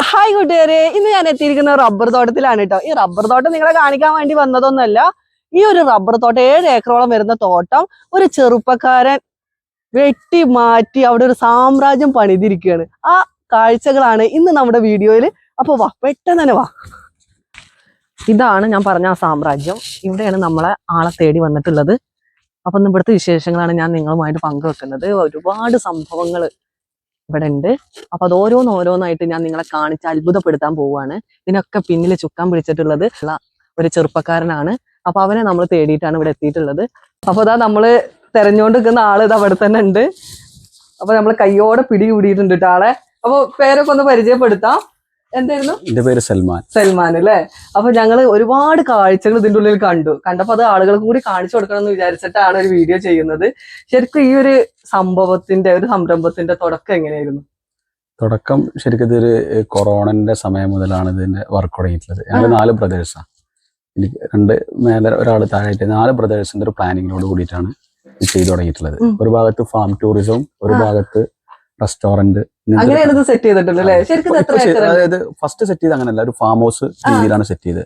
Hi കൂട്ടുകാരെ ഇന്ന് ഞാൻ എത്തിയിരിക്കുന്ന റബ്ബർ തോട്ടത്തിലാണ് കേട്ടോ ഈ റബ്ബർ തോട്ടം നിങ്ങളെ കാണിക്കാൻ വേണ്ടി വന്നതൊന്നുമല്ല ഈ ഒരു റബ്ബർ തോട്ടം ഏഴ് ഏക്കറോളം വരുന്ന തോട്ടം ഒരു ചെറുപ്പക്കാരൻ വെട്ടി മാറ്റി അവിടെ ഒരു സാമ്രാജ്യം പണിതിരിക്കുകയാണ്. ആ കാഴ്ചകളാണ് ഇന്ന് നമ്മുടെ വീഡിയോയിൽ അപ്പൊ വാ പെട്ടെന്ന് തന്നെ വാ. ഇതാണ് ഞാൻ പറഞ്ഞ ആ സാമ്രാജ്യം. ഇവിടെയാണ് നമ്മളെ ആളെ തേടി വന്നിട്ടുള്ളത്. അപ്പൊ ഇവിടുത്തെ വിശേഷങ്ങളാണ് ഞാൻ നിങ്ങളുമായിട്ട് പങ്കുവെക്കുന്നത്. ഒരുപാട് സംഭവങ്ങൾ ഇവിടെ ഉണ്ട് അപ്പൊ അത് ഓരോന്ന് ഓരോന്നായിട്ട് ഞാൻ നിങ്ങളെ കാണിച്ച് അത്ഭുതപ്പെടുത്താൻ പോവുകയാണ് ഇതിനൊക്കെ പിന്നിൽ ചുക്കാൻ പിടിച്ചിട്ടുള്ളത് ഒരു ചെറുപ്പക്കാരനാണ്. അപ്പൊ അവനെ നമ്മൾ തേടിയിട്ടാണ് ഇവിടെ എത്തിയിട്ടുള്ളത്. അപ്പൊ അതാ നമ്മൾ തെരഞ്ഞുകൊണ്ട് നിൽക്കുന്ന ആൾ ഇത് അവിടെ തന്നെ ഉണ്ട് അപ്പൊ നമ്മൾ കയ്യോടെ പിടി കൂടിയിട്ടുണ്ട് കേട്ടോ ആളെ അപ്പൊ പേരൊക്കെ ഒന്ന് പരിചയപ്പെടുത്താം. എന്തായിരുന്നു? എന്റെ പേര് സൽമാൻ. സൽമാൻ അല്ലേ? അപ്പൊ ഞങ്ങൾ ഒരുപാട് കാഴ്ചകൾ ഇതിന്റെ ഉള്ളിൽ കണ്ടു. കണ്ടപ്പോ അത് ആളുകൾക്ക് കൂടി കാണിച്ചു കൊടുക്കണം എന്ന് വിചാരിച്ചിട്ടാണ് ഒരു വീഡിയോ ചെയ്യുന്നത്. ശരിക്കും ഈ ഒരു സംഭവത്തിന്റെ ഒരു സംരംഭത്തിന്റെ തുടക്കം എങ്ങനെയായിരുന്നു? തുടക്കം ശരിക്കും ഇതൊരു കൊറോണന്റെ സമയം മുതലാണ് ഇതിന്റെ വർക്ക് തുടങ്ങിയിട്ടുള്ളത്. ഞങ്ങൾ നാല് ബ്രദേഴ്സാണ് എനിക്ക് രണ്ട് മേലെ ഒരാൾ താഴെയായിട്ട് നാല് ബ്രദേഴ്സിന്റെ ഒരു പ്ലാനിങ്ങിനോട് കൂടിയിട്ടാണ് ചെയ്തു തുടങ്ങിയിട്ടുള്ളത്. ഒരു ഭാഗത്ത് ഫാം ടൂറിസവും ഒരു ഭാഗത്ത് റെസ്റ്റോറന്റ് അങ്ങനെയാണ് ഇത് സെറ്റ് ശരിക്കും അതായത് ഫസ്റ്റ് സെറ്റ് ചെയ്ത് അങ്ങനെയല്ല ഒരു ഫാം ഹൗസ് രീതിയിലാണ് സെറ്റ് ചെയ്തത്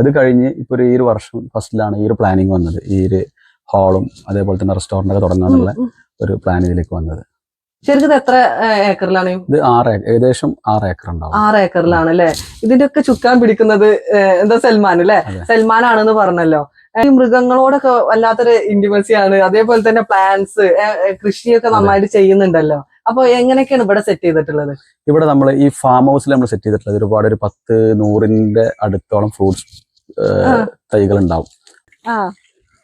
അത് കഴിഞ്ഞ് ഇപ്പൊ ഒരു ഈ ഒരു വർഷം ഫസ്റ്റിലാണ് ഈ ഒരു പ്ലാനിങ് വന്നത്. ഈ ഒരു ഹാളും അതേപോലെ തന്നെ റെസ്റ്റോറന്റ് ഒക്കെ തുടങ്ങാന്നുള്ള ഒരു പ്ലാൻ ഇതിലേക്ക് വന്നത്. ശരിക്കും എത്ര ഏക്കറിലാണ്? ഇത് ആറ് ഏകദേശം ആറ് ഏക്കർ ഉണ്ടാവും. ആറ് ഏക്കറിലാണ് അല്ലേ? ഇതിന്റെ ഒക്കെ ചുക്കാൻ പിടിക്കുന്നത് എന്താ സൽമാൻ അല്ലേ. സൽമാൻ ആണെന്ന് പറഞ്ഞല്ലോ. ഈ മൃഗങ്ങളോടൊക്കെ വല്ലാത്തൊരു ഇന്റിമസി ആണ്. അതേപോലെ തന്നെ പ്ലാന്റ്സ് കൃഷിയൊക്കെ നന്നായിട്ട് ചെയ്യുന്നുണ്ടല്ലോ. അപ്പൊ എങ്ങനെയൊക്കെയാണ് ഇവിടെ സെറ്റ് ചെയ്തിട്ടുള്ളത്? ഇവിടെ നമ്മൾ ഈ ഫാം ഹൗസിൽ നമ്മൾ സെറ്റ് ചെയ്തിട്ടുള്ളത്. ഒരുപാട് ഒരു പത്ത് നൂറിന്റെ അടുത്തോളം ഫ്രൂട്ട്സ് തൈകൾ ഉണ്ടാവും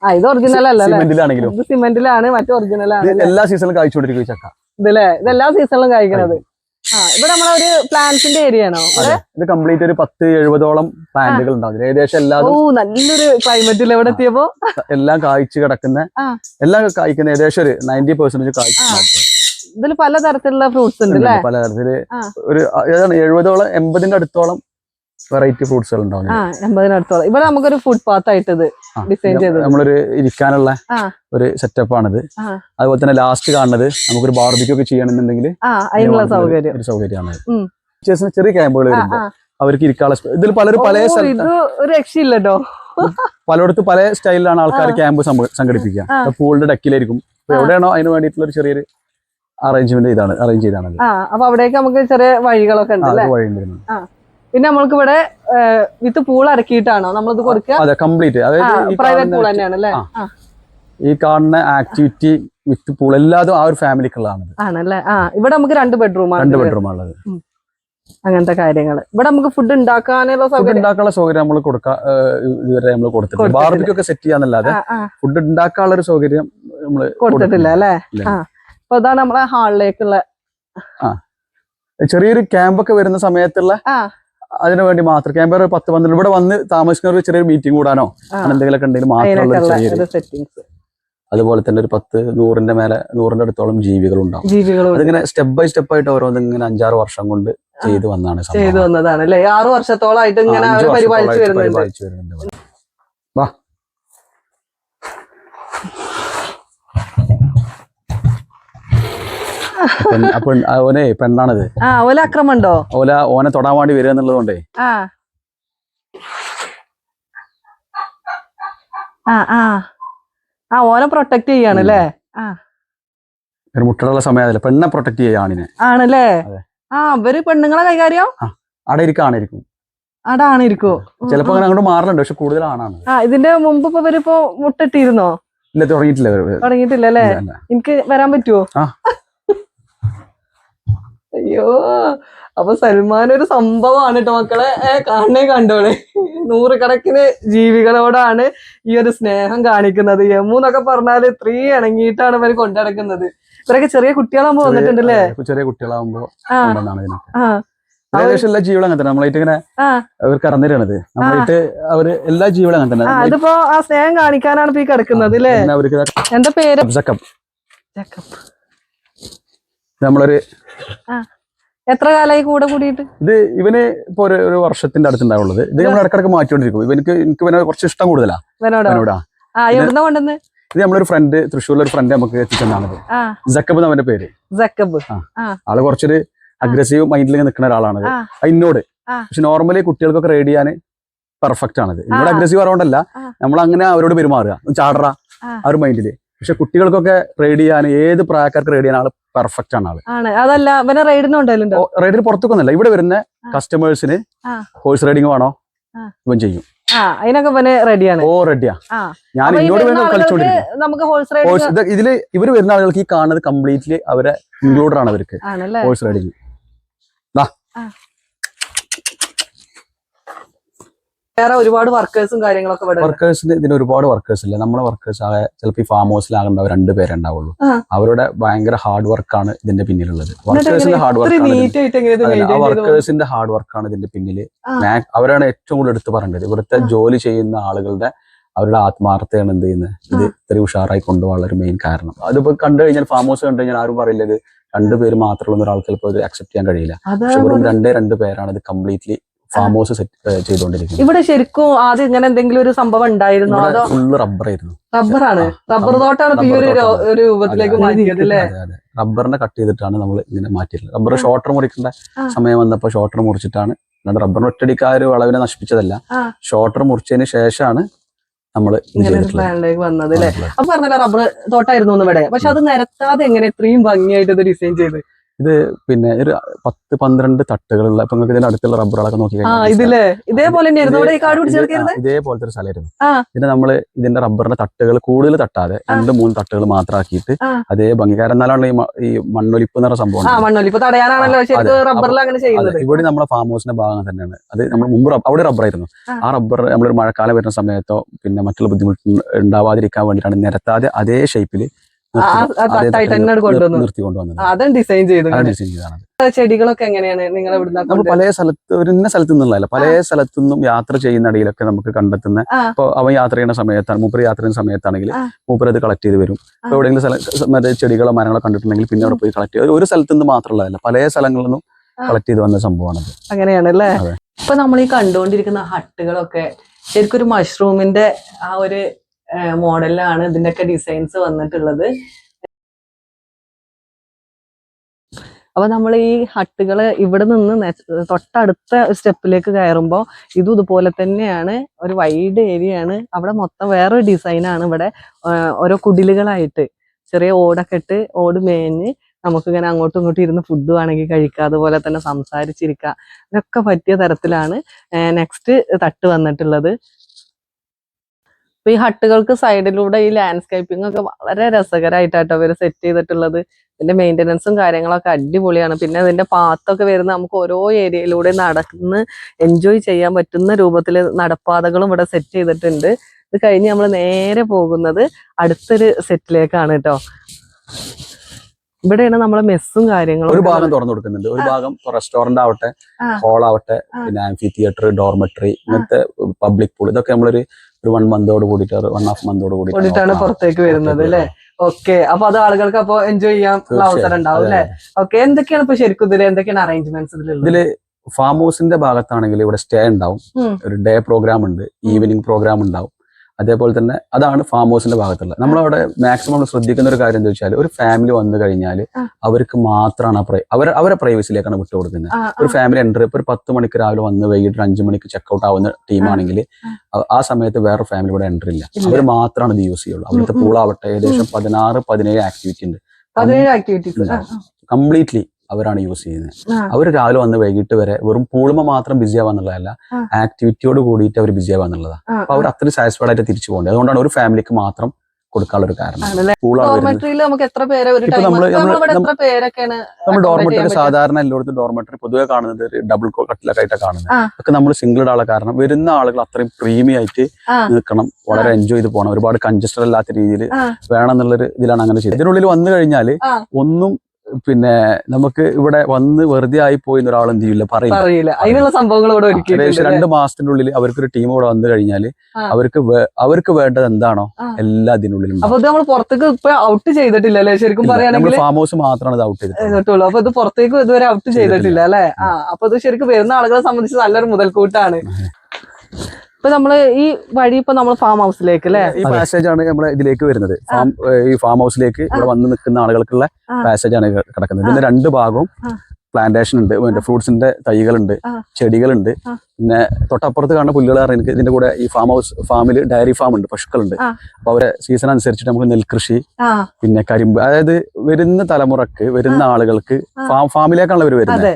ഇത് ഒറിജിനൽ അല്ല അല്ലേ? സിമെന്റിലാണ് മറ്റു ഒറിജിനൽ ആണ് എല്ലാ സീസണിലും കാഴ്ചകൊണ്ടിരിക്കും ഈ ചക്ക. ഇതല്ലേ? ഇതെല്ലാ സീസണിലും കഴിക്കണത് ആ ഇവിടെ നമ്മളൊരു പ്ലാന്റ്സിന്റെ ഏരിയ ആണോ? ഇത് കംപ്ലീറ്റ് ഒരു പത്ത് എഴുപതോളം പ്ലാന്റുകൾ ഉണ്ടാവും. ഏകദേശം ഓ എല്ലാതും നല്ലൊരു ക്ലൈമറ്റിൽ ഇവിടെ എത്തിയപ്പോ? എല്ലാം കായ്ച്ചു കിടക്കുന്ന എല്ലാം കായ്ക്കുന്ന ഏകദേശം ഒരു നയന്റി പെർസെന്റേജ് കായ്ച്ചു. ഇതിൽ പലതരത്തിലുള്ള ഫ്രൂട്ട്സ് ഉണ്ട് അല്ലേ? പലതരത്തിൽ. ഒരു എഴുപതോളം എൺപതിന്റെ അടുത്തോളം വെറൈറ്റി ഫ്രൂട്ട്സുകൾ ഉണ്ടാവും. എൺപതിനടുത്തോളം ഇവിടെ നമുക്കൊരു ഫുഡ് പാത്ത് ആയിട്ട് ഡിസൈൻ ചെയ്തത്. നമ്മളൊരു ഇരിക്കാനുള്ള ഒരു സെറ്റപ്പ് ആണിത്. അതുപോലെ തന്നെ ലാസ്റ്റ് കാണുന്നത് നമുക്കൊരു ബാർബിക്യൂ ഒക്കെ ചെയ്യണമെന്നുണ്ടെങ്കിൽ ആ അതിനുള്ള സൗകര്യം. ഒരു സൗകര്യമാണ്. ചെറിയ ക്യാമ്പുകൾ വരുമ്പോൾ അവർക്ക് ഇരിക്കാനുള്ള ഇതിൽ പലരും പല സ്ഥലത്ത് ഒരു രക്ഷയില്ലട്ടോ. പലയിടത്ത് പല സ്റ്റൈലിലാണ് ആൾക്കാർ ക്യാമ്പ് സംഘടിപ്പിക്കുക. പൂളിന്റെ ഡക്കിലായിരിക്കും എവിടെയാണോ അതിന് വേണ്ടിയിട്ടുള്ള ഒരു ചെറിയൊരു അറേഞ്ച്മെന്റ് ഇതാണ് അറേഞ്ച് ചെയ്താണ് ആ അപ്പൊ അവിടേക്ക് നമുക്ക് ചെറിയ വഴികളൊക്കെ ഉണ്ട് അല്ലേ? വഴി വരുന്നത് പിന്നെ നമ്മൾക്ക് ഇവിടെ വിത്ത് പൂൾ ഇറക്കിയിട്ടാണോ നമ്മളിത് കൊടുക്കുക? അതെ കംപ്ലീറ്റ് അതായത് ഈ പ്രൈവറ്റ് കാണുന്ന- പൂൾ തന്നെയാണ് അല്ലേ? ആ. ആ, ഈ കാണുന്ന ആക്ടിവിറ്റി വിത്ത് പൂൾ എല്ലാതും ആ ഒരു ഫാമിലിക്കുള്ളതാണ് ആണല്ലേ? ആ ഇവിടെ നമുക്ക് രണ്ട് ബെഡ്റൂം രണ്ട് ബെഡ്റൂം ഉള്ളത്. അങ്ങനത്തെ കാര്യങ്ങൾ ഇവിടെ നമുക്ക് ഫുഡ് ഉണ്ടാക്കാനുള്ള സൗകര്യം? ഉണ്ടാക്കാനുള്ള സൗകര്യം നമ്മൾ കൊടുക്കാം ഇതുവരെ നമ്മൾ കൊടുത്തിട്ടില്ല. ബാർബിക്കൊക്കെ സെറ്റ് ചെയ്യാന്നല്ലാതെ ആ, ആ, ഫുഡ് ഉണ്ടാക്കാനുള്ള ഒരു സൗകര്യം നമ്മൾ കൊടുത്തിട്ടില്ല അല്ലേ? ആ. അപ്പൊ ഇതാണ് നമ്മളെ ഹാളിലേക്കുള്ള ചെറിയൊരു ക്യാമ്പൊക്കെ വരുന്ന സമയത്തുള്ള. അതിനു വേണ്ടി മാത്രം. ക്യാമ്പ് ഒരു പത്ത് പന്ത്രണ്ട്. ഇവിടെ വന്ന് താമസിക്കുന്ന ഒരു ചെറിയൊരു മീറ്റിംഗ് കൂടാനോ? എന്തെങ്കിലും എന്തെങ്കിലുമൊക്കെ ഉണ്ടെങ്കിൽ മാത്രമുള്ള സെറ്റിങ്സ് അതുപോലെ തന്നെ ഒരു പത്ത് നൂറിന്റെ മേലെ നൂറിന്റെ അടുത്തോളം ജീവികൾ ഉണ്ടാവും. അതിങ്ങനെ സ്റ്റെപ്പ് ബൈ സ്റ്റെപ്പ് ആയിട്ട് ഓരോന്ന് ഇങ്ങനെ അഞ്ചാറ് വർഷം കൊണ്ട് ചെയ്തു വന്നതാണ്. ചെയ്തു വന്നതാണ് അല്ലേ? ആറ് വർഷത്തോളായിട്ട് ഇങ്ങനെ പരിപാലിച്ചു വരുന്നുണ്ട് വാ പെൺ- അപ്പൊ ഓനെ പെണ്ണാണത്. ആ ഓല അക്രമണ്ടോ ഓല ഓനെ തൊടാൻ വേണ്ടി വരിക എന്നുള്ളതുകൊണ്ടേ. ആ. ആ ആ. ആ ഓനെ പ്രൊട്ടക്ട് ചെയ്യാണ് അല്ലേ? ഒരു മുട്ടയുള്ള സമയം അതല്ല പെണ്ണെ പ്രൊട്ടക്ട് ചെയ്യുക ആണിനെ. ആണല്ലേ? ആ ഇവർ പെണ്ണുങ്ങളെ കൈകാര്യം? അവിടെ ഇരിക്കുക ആണിരിക്കും അവിടെ ആണിരിക്കോ. ചിലപ്പോ അങ്ങനെ അങ്ങോട്ട് മാറലുണ്ട് പക്ഷെ കൂടുതൽ ആണാണ്. ആ ഇതിന്റെ മുമ്പ് ഇപ്പൊ ഇവരിപ്പോ മുട്ടിട്ടിരുന്നോ? ഇല്ല തുടങ്ങിയിട്ടില്ല. തുടങ്ങിയിട്ടില്ല അല്ലേ. എനിക്ക് വരാൻ പറ്റുമോ ആ. അയ്യോ അപ്പൊ സൽമാൻ ഒരു സംഭവമാണ് കേട്ടോ മക്കളെ. കാണേ കാണണേ കണ്ടോളെ. നൂറുകണക്കിന് ജീവികളോടാണ് ഈ ഒരു സ്നേഹം കാണിക്കുന്നത്. യമു എന്നൊക്കെ പറഞ്ഞാൽ ഇത്രയും ഇണങ്ങിയിട്ടാണ് ഇവർ കൊണ്ടുനടക്കുന്നത് ഇവരൊക്കെ ചെറിയ കുട്ടികളാകുമ്പോ വന്നിട്ടുണ്ടല്ലേ? ചെറിയ- കുട്ടികളാകുമ്പോ ഏകദേശം എല്ലാ ജീവികളും അങ്ങനെ തന്നെ. നമ്മളായിട്ട് ഇങ്ങനെ നമ്മളായിട്ട് അവർ എല്ലാ ജീവികളും അങ്ങനെ തന്നെ. ആ ആ സ്നേഹം കാണിക്കാനാണ് ഇപ്പൊ ഈ കിടക്കുന്നത് അല്ലേ? അവർക്ക് എന്താ പേര്? ജക്കബ്. ജക്കബ്. നമ്മളൊരു എത്ര കാലമായി കൂടെ കൂടിയിട്ട്? ഇത് ഇവന് ഇപ്പൊ ഒരു ഒരു വർഷത്തിന്റെ അടുത്തുണ്ടാവുള്ളത്. ഇത് നമ്മൾ ഇടക്കിടക്ക് മാറ്റിക്കൊണ്ടിരിക്കും. ഇവനക്ക് എനിക്ക് ഇവനെ കുറച്ച് ഇഷ്ടം കൂടുതലാ. ഇവനോടോ? ഇത് നമ്മളൊരു ഫ്രണ്ട് തൃശ്ശൂരിലെ ഒരു ഫ്രണ്ട് നമുക്ക് എത്തിച്ചെന്നാണിത് ജക്കബ് അവന്റെ പേര്. ജക്കബ്. ആൾ കുറച്ചൊരു അഗ്രസീവ് മൈൻഡിൽ നിൽക്കുന്ന ഒരാളാണ്. എന്നോട് പക്ഷെ നോർമലി കുട്ടികൾക്കൊക്കെ റൈഡ് ചെയ്യാൻ പെർഫെക്റ്റ് ആണ് എന്നോട് അഗ്രസീവ് ആയതുകൊണ്ടല്ല. നമ്മൾ അങ്ങനെ അവരോട് പെരുമാറുക. ചാടറ. ആ. ഒരു മൈൻഡിൽ പക്ഷെ കുട്ടികൾക്കൊക്കെ റൈഡ് ചെയ്യാൻ ഏത് പ്രായക്കാർക്ക് റൈഡ് ചെയ്യാൻ ആൾ പെർഫെക്റ്റ് ആണ് ആൾ. അതല്ല ഇവനെ റൈഡിന് ഉണ്ടായാലുണ്ടോ റൈഡിൽ പുറത്തേക്കൊന്നുമല്ല ഇവിടെ വരുന്ന. കസ്റ്റമേഴ്സിന് ഹോഴ്സ് റൈഡിങ് വേണോ. ഇവൻ ചെയ്യും. അതിനൊക്കെ റെഡിയാണ് ഓ റെഡിയാ ഞാൻ ഇങ്ങോട്ട് വേണം കളിച്ചോണ്ടിരിക്കും. ഇതിൽ ഇവർ വരുന്ന ആളുകൾക്ക് ഈ കാണുന്നത് കംപ്ലീറ്റ്ലി അവരെ ഇൻക്ലൂഡഡ് ആണ് അവർക്ക്. ഹോഴ്സ് റൈഡിങ് വേറെ ഒരുപാട് വർക്കേഴ്സും കാര്യങ്ങളൊക്കെ ഇവിടെ. വർക്കേഴ്സിന് ഇതിന് ഒരുപാട് വർക്കേഴ്സ് ഇല്ല. നമ്മുടെ വർക്കേഴ്സ് ആകെ ചിലപ്പോൾ ഈ ഫാം ഹൗസിലാകുമ്പോൾ രണ്ട് പേരുണ്ടാവുള്ളൂ അവരുടെ ഭയങ്കര ഹാർഡ് വർക്കാണ് ഇതിന്റെ പിന്നിലുള്ളത്. വർക്കേഴ്സിന്റെ ഹാർഡ് വർക്കാണ് ആ? വർക്കേഴ്സിന്റെ ഹാർഡ് വർക്കാണ് ഇതിന്റെ പിന്നിൽ അവരാണ് ഏറ്റവും കൂടുതൽ എടുത്തു പറയേണ്ടത്. ഇവിടുത്തെ ജോലി ചെയ്യുന്ന ആളുകളുടെ അവരുടെ ആത്മാർത്ഥതയാണ് എന്ത് ചെയ്യുന്നത്? ഇത് ഇത്ര ഉഷാറായി കൊണ്ടുപോകാനുള്ള ഒരു മെയിൻ കാരണം. അതിപ്പോ കണ്ടു കഴിഞ്ഞാൽ ഫാം ഹൗസ് കണ്ടു കഴിഞ്ഞാൽ ആരും പറയില്ല ഇത്. രണ്ടുപേര് മാത്രമുള്ള ഒരാൾക്ക് ചിലപ്പോൾ ഇത് അക്സെപ്റ്റ് ചെയ്യാൻ കഴിയില്ല. അത് പക്ഷെ വെറും രണ്ടേ രണ്ട് പേരാണ് ഇത് കംപ്ലീറ്റ്ലി ഫാം ഹൗസ് സെറ്റ് ചെയ്തുകൊണ്ടിരിക്കുന്നത് ഇവിടെ ശരിക്കും ആദ്യം ഇങ്ങനെ എന്തെങ്കിലും ഒരു സംഭവം ഉണ്ടായിരുന്നോ? അതോ ഫുള്ള് റബ്ബറായിരുന്നു റബ്ബറാണ്? റബ്ബർ തോട്ടാണ് ഈ ഒരു രൂപത്തിലേക്ക് മാറ്റിയത് അല്ലേ? അതെ അതെ. റബ്ബറിനെ കട്ട് ചെയ്തിട്ടാണ് നമ്മൾ ഇങ്ങനെ മാറ്റിയിട്ടുള്ളത് റബ്ബർ ഷോട്ടർ ഷോർട്ടർ മുറിക്കേണ്ട. സമയം വന്നപ്പോൾ ഷോർട്ടർ മുറിച്ചിട്ടാണ്. അല്ലാണ്ട് റബ്ബറിന് ഒറ്റടിക്ക് ആ ഒരു വളവിനെ നശിപ്പിച്ചതല്ല. ഷോട്ടർ ഷോർട്ടർ മുറിച്ചതിന് ശേഷമാണ് നമ്മൾ പ്ലാനിലേക്ക് വന്നത് അല്ലേ. അപ്പൊ പറഞ്ഞല്ലോ റബ്ബർ തോട്ടായിരുന്നു ഇവിടെ. പക്ഷെ അത് നിരത്താതെ എങ്ങനെ ഇത്രയും ഭംഗിയായിട്ട് ഇത് ഡിസൈൻ ചെയ്ത്? പിന്നെ ഒരു പത്ത് പന്ത്രണ്ട് തട്ടുകളുള്ള ഇപ്പൊ നിങ്ങൾക്ക് ഇതിന്റെ അടുത്തുള്ള റബ്ബറുകളൊക്കെ നോക്കി ഇതേപോലെ ഇത് ഇതേപോലത്തെ ഒരു സ്ഥലമായിരുന്നു. പിന്നെ നമ്മൾ ഇതിന്റെ റബ്ബറിന്റെ തട്ടുകൾ കൂടുതൽ തട്ടാതെ രണ്ട് മൂന്ന് തട്ടുകൾ മാത്രമാക്കിയിട്ട്. അതേ ഭംഗി. കാരണം എന്നാലാണ് ഈ മണ്ണൊലിപ്പ് എന്ന് പറഞ്ഞ സംഭവം ഇവിടെ നമ്മളെ ഫാം ഹൗസിന്റെ ഭാഗം തന്നെയാണ്. അത് നമ്മൾ മുമ്പ് അവിടെ റബ്ബറായിരുന്നു. ആ. റബ്ബർ നമ്മളൊരു മഴക്കാലം വരുന്ന സമയത്തോ പിന്നെ മറ്റുള്ള ബുദ്ധിമുട്ട് ഉണ്ടാവാതിരിക്കാൻ വേണ്ടിയിട്ടാണ് നിരത്താതെ അതേ ഷേപ്പിൽ നിർത്തി കൊണ്ടുവന്നത്. ഡിസൈൻ ചെയ്തത് ഡിസൈൻ ചെടികളൊക്കെ എങ്ങനെയാണ് നിങ്ങൾ നമ്മൾ പല സ്ഥലത്ത് ഒരു ഇന്ന സ്ഥലത്തു നിന്നുള്ളതല്ല പല സ്ഥലത്തു നിന്നും യാത്ര ചെയ്യുന്ന ഇടയിലൊക്കെ നമുക്ക് കണ്ടെത്തുന്ന. ഇപ്പൊ അവൻ യാത്ര ചെയ്യുന്ന സമയത്താണ് മൂപ്പര് യാത്ര ചെയ്യുന്ന സമയത്താണെങ്കിൽ. മൂപ്പര് അത് കളക്ട് ചെയ്ത് വരും. ഇപ്പൊ എവിടെയെങ്കിലും സ്ഥലം മറ്റേ ചെടികളോ മരങ്ങളോ കണ്ടിട്ടുണ്ടെങ്കിൽ പിന്നെ അവിടെ പോയി കളക്ട് ചെയ്യും. ഒരു സ്ഥലത്തു നിന്ന് മാത്രമുള്ളതല്ല പല സ്ഥലങ്ങളിൽ നിന്നും. കളക്ട് ചെയ്ത് വന്ന സംഭവമാണ് അങ്ങനെയാണല്ലേ? ഇപ്പൊ നമ്മൾ ഈ കണ്ടുകൊണ്ടിരിക്കുന്ന ഹട്ടുകളൊക്കെ ശരിക്കും ഒരു മഷ്റൂമിന്റെ ആ ഒരു മോഡലിലാണ് ഇതിന്റെയൊക്കെ ഡിസൈൻസ് വന്നിട്ടുള്ളത്. അപ്പൊ നമ്മൾ ഈ ഹട്ടുകൾ ഇവിടെ നിന്ന് തൊട്ടടുത്ത സ്റ്റെപ്പിലേക്ക് കയറുമ്പോൾ ഇതും ഇതുപോലെ തന്നെയാണ്. ഒരു വൈഡ് ഏരിയ ആണ്. അവിടെ മൊത്തം വേറൊരു ഡിസൈനാണ് ഇവിടെ. ഓരോ കുടിലുകളായിട്ട് ചെറിയ ഓടൊക്കെ ഇട്ട് ഓട് മേഞ്ഞ് നമുക്കിങ്ങനെ അങ്ങോട്ടും ഇങ്ങോട്ടും ഇരുന്ന് ഫുഡ് വേണമെങ്കിൽ കഴിക്കാം. അതുപോലെ തന്നെ സംസാരിച്ചിരിക്കാം. ഇതൊക്കെ പറ്റിയ തരത്തിലാണ് നെക്സ്റ്റ് തട്ട് വന്നിട്ടുള്ളത്. അപ്പൊ ഈ ഹട്ടുകൾക്ക് സൈഡിലൂടെ ഈ ലാൻഡ്സ്കേപ്പിംഗ് ഒക്കെ വളരെ രസകരമായിട്ടാട്ടോ അവർ സെറ്റ് ചെയ്തിട്ടുള്ളത്. ഇതിന്റെ മെയിന്റനൻസും കാര്യങ്ങളൊക്കെ അടിപൊളിയാണ്. പിന്നെ ഇതിന്റെ പാത്തൊക്കെ വരുന്ന നമുക്ക് ഓരോ ഏരിയയിലൂടെ നടന്ന് എൻജോയ് ചെയ്യാൻ പറ്റുന്ന രൂപത്തിൽ നടപ്പാതകളും ഇവിടെ സെറ്റ് ചെയ്തിട്ടുണ്ട്. ഇത് കഴിഞ്ഞ് നമ്മൾ നേരെ പോകുന്നത് അടുത്തൊരു സെറ്റിലേക്കാണ് കേട്ടോ ഇവിടെയാണ് നമ്മളെ മെസ്സും കാര്യങ്ങളും ഒരു ഭാഗം തുറന്നു കൊടുക്കുന്നുണ്ട്. ഒരു ഭാഗം റെസ്റ്റോറന്റ് ആവട്ടെ. ഹോൾ ആവട്ടെ പിന്നെ ആംഫി തിയേറ്റർ ഡോർമെട്രി ഇങ്ങനത്തെ പബ്ലിക് പൂൾ ഇതൊക്കെ നമ്മളൊരു ഒരു വൺ മന്തോട് കൂടിയിട്ട് വൺ ഹാഫ് മന്തോട് കൂടിയിട്ടാണ് പുറത്തേക്ക് വരുന്നത് അല്ലേ? ഓക്കെ അപ്പൊ അത് ആളുകൾക്ക് അപ്പൊ എൻജോയ് ചെയ്യാൻ അവസരം ഉണ്ടാവും അല്ലെ? ഓക്കെ എന്തൊക്കെയാണ് ഇപ്പൊ ശരിക്കും ഇതിൽ എന്തൊക്കെയാണ് അറേഞ്ച്മെന്റ്സ് ഇതിലുള്ളത് ഇതിൽ ഫാം ഹൗസിന്റെ ഭാഗത്താണെങ്കിൽ ഇവിടെ സ്റ്റേ ഉണ്ടാവും. ഒരു ഡേ പ്രോഗ്രാം ഉണ്ട് ഈവനിങ് പ്രോഗ്രാം ഉണ്ടാവും. അതേപോലെ തന്നെ അതാണ് ഫാം ഹൗസിന്റെ ഭാഗത്തുള്ളത്. നമ്മളവിടെ മാക്സിമം ശ്രദ്ധിക്കുന്ന ഒരു കാര്യം എന്താ വെച്ചാൽ ഒരു ഫാമിലി വന്നു കഴിഞ്ഞാൽ അവർക്ക് മാത്രമാണ് അവർ അവരെ പ്രൈവസിയിലേക്കാണ് വിട്ടു കൊടുക്കുന്നത്. ഒരു ഫാമിലി എൻട്രി ഇപ്പൊ ഒരു പത്ത് മണിക്ക് രാവിലെ വന്ന് വൈകിട്ട് ഒരു അഞ്ചു മണിക്ക് ചെക്കൗട്ട് ആവുന്ന ടീമാണെങ്കിൽ ആ സമയത്ത് വേറെ ഫാമിലി ഇവിടെ എൻട്രി ഇല്ല. അവർ മാത്രമാണ് ഇത് യൂസ് ചെയ്യുള്ളൂ. അവിടുത്തെ. പൂളാവട്ടെ ഏകദേശം പതിനാറ് പതിനേഴ് ആക്ടിവിറ്റി ഉണ്ട്. കംപ്ലീറ്റ്ലി അവരാണ് യൂസ് ചെയ്യുന്നത്. അവർ രാവിലെ വന്ന് വൈകിട്ട് വരെ വെറും പൂളുമ മാത്രം ബിസി ആവാന്നുള്ളതല്ല ആക്ടിവിറ്റിയോട് കൂടിയിട്ട് അവർ ബിസി ആവാന്നുള്ളതാണ് അപ്പൊ അവർ അത്രയും സാറ്റിസ്ഫൈഡ് ആയിട്ട് തിരിച്ചു പോകുന്നത് അതുകൊണ്ടാണ് ഒരു ഫാമിലിക്ക് മാത്രം കൊടുക്കാനുള്ള ഒരു കാരണം. നമ്മൾ ഡോർമെട്രി? സാധാരണ എല്ലായിടത്തും ഡോർമെറ്ററി പൊതുവെ കാണുന്നത് ഡബിൾ കട്ടിലൊക്കെ ആയിട്ടാണ് കാണുന്നത്. അതൊക്കെ ഒക്കെ നമ്മൾ സിംഗിൾ ആളെ കാരണം. വരുന്ന ആളുകൾ അത്രയും പ്രീമിയം ആയിട്ട് നിൽക്കണം. വളരെ എൻജോയ് ചെയ്ത് പോകണം. ഒരുപാട് കൺജസ്റ്റഡ് അല്ലാത്ത രീതിയിൽ. വേണം എന്നുള്ളൊരു ഇതിലാണ് അങ്ങനെ ചെയ്തത്. ഇതിനുള്ളിൽ വന്നു കഴിഞ്ഞാൽ ഒന്നും പിന്നെ നമുക്ക് ഇവിടെ വന്ന് വെറുതെ ആയി പോയി ഒരാൾ എന്ത് ചെയ്യില്ല പറയില്ല. അതിനുള്ള സംഭവങ്ങൾ ഇവിടെ ഏകദേശം രണ്ട് മാസത്തിന്റെ ഉള്ളിൽ അവർക്കൊരു ടീം ഇവിടെ വന്നു കഴിഞ്ഞാൽ അവർക്ക് അവർക്ക് വേണ്ടത് എന്താണോ എല്ലാ ഇതിനുള്ളിലും അപ്പൊ ഇത് നമ്മൾ പുറത്തേക്ക് ഇപ്പൊ ഔട്ട് ചെയ്തിട്ടില്ല അല്ലെ? ശരിക്കും പറയുകയാണെങ്കിൽ ഫാം ഹൗസ് മാത്രമാണ് ഇത് ഔട്ട് ചെയ്തിട്ടുള്ളൂ അപ്പൊ ഇത് പുറത്തേക്ക് ഇതുവരെ ഔട്ട് ചെയ്തിട്ടില്ല. അല്ലെ? ആ അപ്പൊ ഇത് ശരിക്കും വരുന്ന ആളുകളെ സംബന്ധിച്ച് നല്ലൊരു മുതൽക്കൂട്ടാണ്. ഇപ്പൊ നമ്മൾ ഈ വഴി ഇപ്പൊ നമ്മൾ ഫാം ഹൗസിലേക്ക് അല്ലെ? ഈ പാസേജ് ആണ് നമ്മളെ ഇതിലേക്ക് വരുന്നത്. ഫാം ഈ ഫാം ഹൗസിലേക്ക് ഇവിടെ വന്ന് നിൽക്കുന്ന ആളുകൾക്കുള്ള. പാസേജ് ആണ് കിടക്കുന്നത്. ഇതിന്റെ രണ്ട് ഭാഗവും പ്ലാന്റേഷൻ ഉണ്ട്. മറ്റേ ഫ്രൂട്ട്സിന്റെ തൈകളുണ്ട് ചെടികളുണ്ട്. പിന്നെ തൊട്ടപ്പുറത്ത് കാണുന്ന പുല്ലുകൾ എനിക്ക് ഇതിന്റെ കൂടെ ഈ ഫാം ഹൗസ് ഫാമിൽ ഡയറി ഫാം ഉണ്ട് പശുക്കളുണ്ട്. അപ്പൊ അവരെ സീസൺ അനുസരിച്ചിട്ട് നമുക്ക് നെൽകൃഷി പിന്നെ കരിമ്പ് അതായത് വരുന്ന തലമുറയ്ക്ക് വരുന്ന ആളുകൾക്ക് ഫാം ഫാമിലേക്കാണല്ലോ അവർ വരുന്നത്.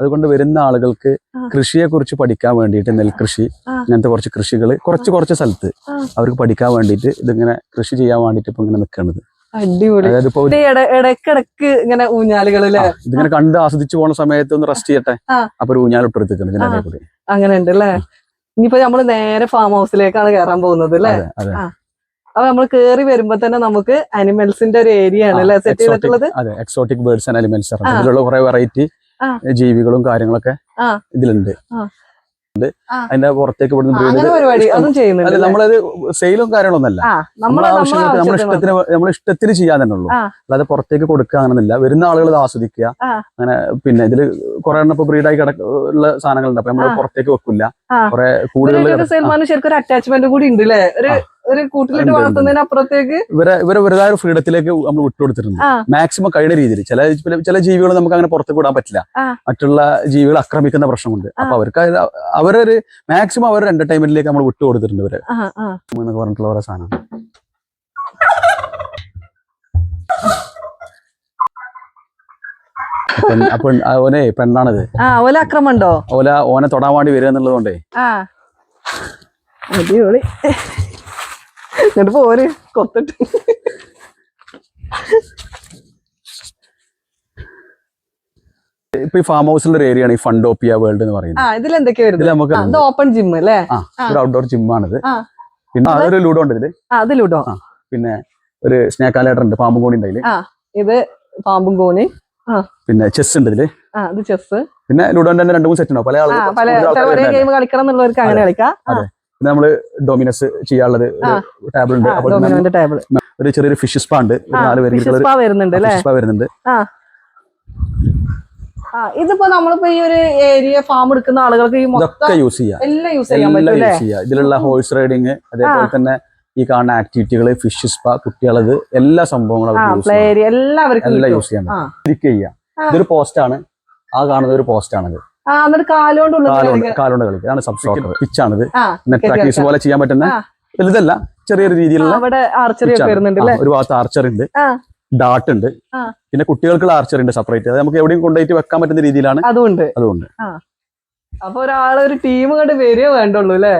അതുകൊണ്ട് വരുന്ന ആളുകൾക്ക്. കൃഷിയെ കുറിച്ച് പഠിക്കാൻ വേണ്ടിയിട്ട് നെൽകൃഷി ഇങ്ങനത്തെ അങ്ങനത്തെ കുറച്ച് കൃഷികൾ കുറച്ച് കുറച്ച് സ്ഥലത്ത്. അവർക്ക് പഠിക്കാൻ വേണ്ടിയിട്ട് ഇതിങ്ങനെ കൃഷി ചെയ്യാൻ വേണ്ടിയിട്ട് ഇപ്പൊ ഇങ്ങനെ നിൽക്കുന്നത് അടിപൊളി. ഇടയ്ക്കിടയ്ക്ക് ഇങ്ങനെ ഊഞ്ഞാലുകളല്ലേ ഇതിങ്ങനെ കണ്ട് ആസ്വദിച്ചു പോണ സമയത്ത് ഒന്ന് റെസ്റ്റ് ചെയ്യട്ടെ. അപ്പൊ ഒരു ഇതിന്റെ കൂടി. അങ്ങനെ ഉണ്ട് അല്ലേ ഇനിയിപ്പോ നമ്മൾ നേരെ ഫാം ഹൗസിലേക്കാണ് കയറാൻ പോകുന്നത് അല്ലേ അപ്പൊ നമ്മൾ കേറി വരുമ്പോ തന്നെ നമുക്ക് അനിമൽസിന്റെ ഒരു ഏരിയ ആണ് അല്ലേ സെറ്റ് ചെയ്തിട്ടുള്ളത്? അതെ എക്സോട്ടിക് ബേർഡ്സ് ആൻഡ് അനിമൽസ് ആണ്. ഇതിലുള്ള കുറെ വെറൈറ്റി. ജീവികളും കാര്യങ്ങളൊക്കെ. ഇതിലുണ്ട്. അതിന്റെ പുറത്തേക്ക് ഇവിടുന്ന് അല്ല നമ്മളത് സെയിലും കാര്യങ്ങളൊന്നല്ല ആ നമ്മളെ ആവശ്യങ്ങൾക്ക് നമ്മുടെ ഇഷ്ടത്തിന് നമ്മുടെ ഇഷ്ടത്തിന് ചെയ്യാൻ തന്നെ ഉള്ളൂ. അല്ലാതെ പുറത്തേക്ക് കൊടുക്കുക അങ്ങനെയൊന്നുമില്ല വരുന്ന ആളുകൾ ഇത് ആസ്വദിക്കുക. അങ്ങനെ പിന്നെ ഇതിൽ കുറെ എണ്ണം ഇപ്പൊ ബ്രീഡായി കിടക്ക ഉള്ള സാധനങ്ങളുണ്ട്. അപ്പൊ നമ്മൾ. പുറത്തേക്ക് വെക്കില്ല. കുറെ കൂടുതൽ സൽമാന് ശരിക്കും ഒരു അറ്റാച്ച്മെന്റ് കൂടി ഉണ്ട് അല്ലേ ഒരു ഒരു കൂട്ടിലിട്ട്. വളർത്തുന്നതിന് അപ്പുറത്തേക്ക് ഇവരെ ഇവരെ വെറുതെ ഒരു ഫ്രീഡത്തിലേക്ക് നമ്മൾ വിട്ടുകൊടുത്തിട്ടുണ്ട്. മാക്സിമം കഴിയുന്ന രീതിയിൽ. ചില ചില- ജീവികൾ നമുക്ക് അങ്ങനെ പുറത്തേക്ക് വിടാൻ പറ്റില്ല. മറ്റുള്ള ജീവികൾ ആക്രമിക്കുന്ന പ്രശ്നമുണ്ട്. അപ്പൊ അവർക്ക് അവരൊരു മാക്സിമം അവരുടെ എന്റർടൈൻമെന്റിലേക്ക് നമ്മൾ വിട്ടുകൊടുത്തിട്ടുണ്ട് ഇവരെ. എന്നൊക്കെ പറഞ്ഞിട്ടുള്ള ഓരോ സാധനം പെൺ- അപ്പൊ ഓനെ പെണ്ണാണിത്. ആ ഓല അക്രമം ഉണ്ടോ ഓല ഓനെ തൊടാൻ വേണ്ടി വരിക എന്നുള്ളതുകൊണ്ടേ ആ. അടിപൊളി. എന്നിട്ട് പോര് കൊത്തിട്ട്. ഇപ്പൊ ഈ ഫാം ഹൗസിലുള്ള ഒരു ഏരിയ ആണ് ഈ ഫണ്ടോപ്പിയ വേൾഡ് എന്ന് പറയുന്നത്. ഇതിൽ എന്തൊക്കെയാ വരുന്നത്? നമുക്ക് ഓപ്പൺ ജിം അല്ലേ? ആ ഒരു ഔട്ട്ഡോർ ജിമ്മാണിത്. പിന്നെ അതൊരു ലൂഡോ ഉണ്ട് ഇതിൽ. ആ അതിലുടോ ആ. പിന്നെ ഒരു സ്നേക്ക് ആലേറ്റർ ഉണ്ട് പാമ്പും കോണി ഉണ്ട് ഇത് പാമ്പും കോണി പിന്നെ ചെസ് ഉണ്ട് ഇതിൽ. ഇത് ചെസ് പിന്നെ ലുഡോന്റെ തന്നെ രണ്ടു മൂന്ന് സെറ്റ് ഉണ്ടാവും പല ആളുകളും ആളുകൾ. ഗെയിം കളിക്കണം എന്നുള്ളവർക്ക് അങ്ങനെ കളിക്കാം. അതെ. പിന്നെ നമ്മൾ ഡോമിനസ് ചെയ്യാനുള്ളത്. ടേബിൾ ഉണ്ട്. അപ്പോൾ ടേബിൾ ഒരു ചെറിയൊരു ഫിഷ് സ്പാ ഉണ്ട്. നാല് പേര് വരുന്നുണ്ട് സ്പാ വരുന്നുണ്ട്. ഇതിപ്പോ നമ്മളിപ്പോ ഈ ഒരു ഏരിയ ഫാം എടുക്കുന്ന ആളുകൾക്ക് ഈ മൊത്തം യൂസ് ചെയ്യാം. എല്ലാം യൂസ് ചെയ്യാൻ പറ്റും ഇതിലുള്ള ഹോഴ്സ് റൈഡിങ് അതേപോലെ തന്നെ ഈ കാണുന്ന ആക്ടിവിറ്റികൾ ഫിഷ് സ്പാ കുട്ടികളത് എല്ലാ സംഭവങ്ങളും എല്ലാം യൂസ് ചെയ്യാൻ ക്ലിക്ക് ചെയ്യാം. ഇതൊരു പോസ്റ്റ് ആണ്. ആ കാണുന്ന ഒരു പോസ്റ്റ് ആണിത്. കാലുകൊണ്ട് കളിക്കുക. അതാണ് സബ്സ്റ്റിറ്റ് പിച്ചാണിത് നെറ്റ് പ്രാക്ടീസ് പോലെ ചെയ്യാൻ പറ്റുന്ന. വലുതല്ല ചെറിയൊരു രീതിയിലുള്ള ആർച്ചറി ഒരു ഭാഗത്ത് ആർച്ചർ ഉണ്ട്. ഡാട്ട് ഉണ്ട്. പിന്നെ കുട്ടികൾക്കുള്ള ആർച്ചർ ഉണ്ട് സെപ്പറേറ്റ് അത് നമുക്ക് എവിടെയും കൊണ്ടുപോയിട്ട് വെക്കാൻ പറ്റുന്ന രീതിയിലാണ്. അതുകൊണ്ട് അതുകൊണ്ട് അപ്പൊ ഒരാളെ ഒരു ടീം കണ്ട് വരിക വേണ്ടുള്ളൂ അല്ലേ?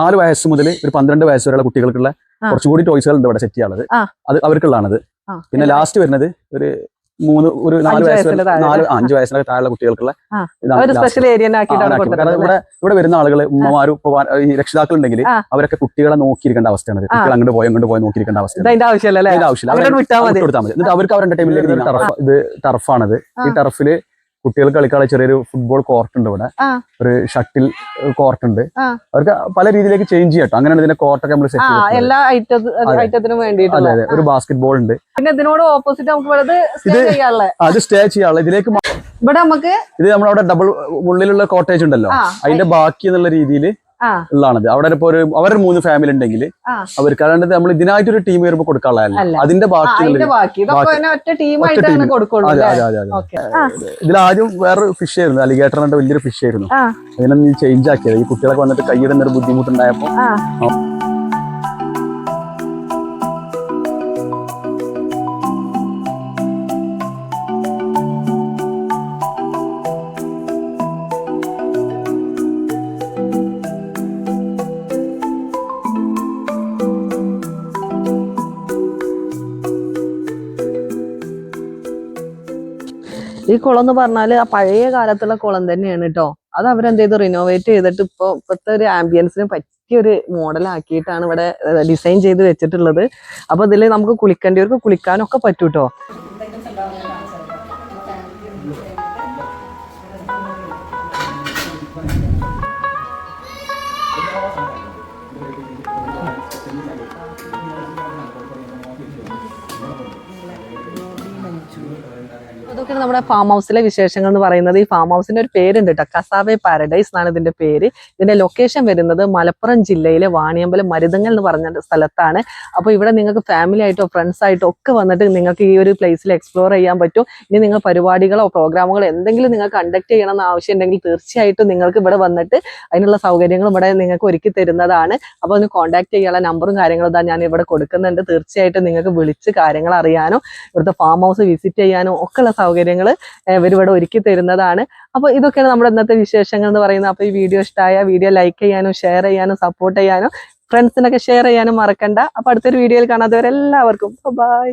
നാല് വയസ്സ് മുതൽ ഒരു പന്ത്രണ്ട് വയസ്സ് വരെയുള്ള കുട്ടികൾക്കുള്ള കുറച്ചുകൂടി കുറച്ചും കൂടി ടോയ്സുകൾ ഉണ്ട് ഇവിടെ സെറ്റ് ചെയ്യാനുള്ളത്. അത് അവർക്കുള്ളതാണത്. പിന്നെ ലാസ്റ്റ് വരുന്നത് ഒരു മൂന്ന് ഒരു നാല് വയസ്സ് നാല് അഞ്ച് വയസ്സിനൊക്കെ താഴെയുള്ള കുട്ടികൾക്കുള്ള ഇവിടെ ഇവിടെ വരുന്ന ആളുകൾ ഉമ്മമാരും ഈ രക്ഷിതാക്കൾ ഉണ്ടെങ്കിൽ അവരൊക്കെ കുട്ടികളെ നോക്കിയിരിക്കേണ്ട അവസ്ഥയാണ് കുട്ടികൾ അങ്ങോട്ട് പോയി അങ്ങോട്ട് പോയി നോക്കിയിരിക്കേണ്ട അവസ്ഥയാണ്. അതിന്റെ ആവശ്യമില്ല എന്നിട്ട് അവർക്ക് അവരുടെ ടൈമിലേക്ക് ടർഫ് ഇത് ടർഫാണത് ഈ ടർഫിൽ കുട്ടികൾക്ക് കളിക്കാനുള്ള ചെറിയൊരു ഫുട്ബോൾ കോർട്ട് ഉണ്ട് ഇവിടെ. ഒരു ഷട്ടിൽ കോർട്ട് ഉണ്ട്. അവർക്ക് പല രീതിയിലേക്ക് ചേഞ്ച് ചെയ്യട്ടോ. അങ്ങനെയാണ് ഇതിന്റെ കോർട്ടൊക്കെ നമ്മൾ സെറ്റ് എല്ലാ ഐറ്റത്തിനും അതെ. അതെ ഒരു ബാസ്കറ്റ് ബോൾ ഉണ്ട്. പിന്നെ ഇതിനോട് ഓപ്പോസിറ്റ് നമുക്ക് ഇത് അത് സ്റ്റേ ചെയ്യാനുള്ള. ഇതിലേക്ക് ഇവിടെ നമുക്ക് ഇത് നമ്മളവിടെ ഡബിൾ ഉള്ളിലുള്ള കോട്ടേജ് ഉണ്ടല്ലോ. അതിന്റെ ബാക്കി എന്നുള്ള രീതിയിൽ ഉള്ളതാണത് അവിടെ ഇപ്പൊ ഒരു അവരുടെ മൂന്ന് ഫാമിലി ഉണ്ടെങ്കിൽ അവർക്ക് അതാണ്ട് നമ്മൾ ഇതിനായിട്ടൊരു ടീം വരുമ്പോ കൊടുക്കാനുള്ളതല്ല അല്ല. അതിന്റെ ബാക്കി. ഇതിൽ ആദ്യം വേറൊരു ഫിഷ് ആയിരുന്നു. അലിഗേറ്റർ വലിയൊരു ഫിഷ് ആയിരുന്നു. അതിനെ ചേഞ്ച് ആക്കിയത്. ഈ കുട്ടികളൊക്കെ വന്നിട്ട് കൈയിടുന്ന ഒരു ബുദ്ധിമുട്ടുണ്ടായപ്പോ ഈ കുളം എന്ന് പറഞ്ഞാൽ ആ പഴയ കാലത്തുള്ള കുളം തന്നെയാണ് കേട്ടോ അത് അവരെന്ത് ചെയ്തു റിനോവേറ്റ് ചെയ്തിട്ട് ഇപ്പൊ ഇപ്പോഴത്തെ ഒരു ആംബിയൻസിന് പറ്റിയ ഒരു മോഡൽ ആക്കിയിട്ടാണ് ഇവിടെ ഡിസൈൻ ചെയ്ത് വെച്ചിട്ടുള്ളത്. അപ്പൊ ഇതിൽ നമുക്ക് കുളിക്കേണ്ടവർക്ക് കുളിക്കാനൊക്കെ പറ്റൂ ഇതൊക്കെയാണ് നമ്മുടെ ഫാം ഹൗസിലെ വിശേഷങ്ങൾ എന്ന് പറയുന്നത് ഈ ഫാം ഹൗസിന്റെ ഒരു പേരുണ്ട് കേട്ടോ കസാവെ പാരഡൈസ് എന്നാണ് ഇതിന്റെ പേര്. ഇതിന്റെ ലൊക്കേഷൻ വരുന്നത് മലപ്പുറം ജില്ലയിലെ വാണിയമ്പലം മരുതങ്ങൽ എന്ന് പറഞ്ഞ സ്ഥലത്താണ്. അപ്പോൾ ഇവിടെ നിങ്ങൾക്ക് ഫാമിലി ആയിട്ടോ ഫ്രണ്ട്സ് ആയിട്ടോ ഒക്കെ വന്നിട്ട് നിങ്ങൾക്ക് ഈ ഒരു പ്ലേസിൽ എക്സ്പ്ലോർ ചെയ്യാൻ പറ്റും. ഇനി നിങ്ങൾ പരിപാടികളോ പ്രോഗ്രാമുകളോ എന്തെങ്കിലും നിങ്ങൾ കണ്ടക്ട് ചെയ്യണം എന്ന് ആവശ്യമുണ്ടെങ്കിൽ തീർച്ചയായിട്ടും നിങ്ങൾക്ക് ഇവിടെ വന്നിട്ട് അതിനുള്ള സൗകര്യങ്ങളും ഇവിടെ നിങ്ങൾക്ക് ഒരുക്കി തരുന്നതാണ്. അപ്പോൾ ഒന്ന് കോൺടാക്ട് ചെയ്യാനുള്ള നമ്പറും കാര്യങ്ങളും ഞാൻ ഇവിടെ കൊടുക്കുന്നുണ്ട്. തീർച്ചയായിട്ടും നിങ്ങൾക്ക് വിളിച്ച് കാര്യങ്ങൾ അറിയാനോ ഇവിടുത്തെ ഫാം ഹൗസ് വിസിറ്റ് ചെയ്യാനോ ഒക്കെ ഉള്ള സൗകര്യങ്ങൾ ഇവരിവിടെ ഒരുക്കി തരുന്നതാണ്. അപ്പോൾ ഇതൊക്കെയാണ് നമ്മുടെ ഇന്നത്തെ വിശേഷങ്ങൾ എന്ന് പറയുന്നത്. അപ്പോൾ ഈ വീഡിയോ ഇഷ്ടമായ വീഡിയോ ലൈക്ക് ചെയ്യാനും ഷെയർ ചെയ്യാനും സപ്പോർട്ട് ചെയ്യാനും ഫ്രണ്ട്സിനൊക്കെ ഷെയർ ചെയ്യാനും മറക്കണ്ട. അപ്പോൾ അടുത്തൊരു വീഡിയോയിൽ കാണാത്തവരെല്ലാവർക്കും ബൈ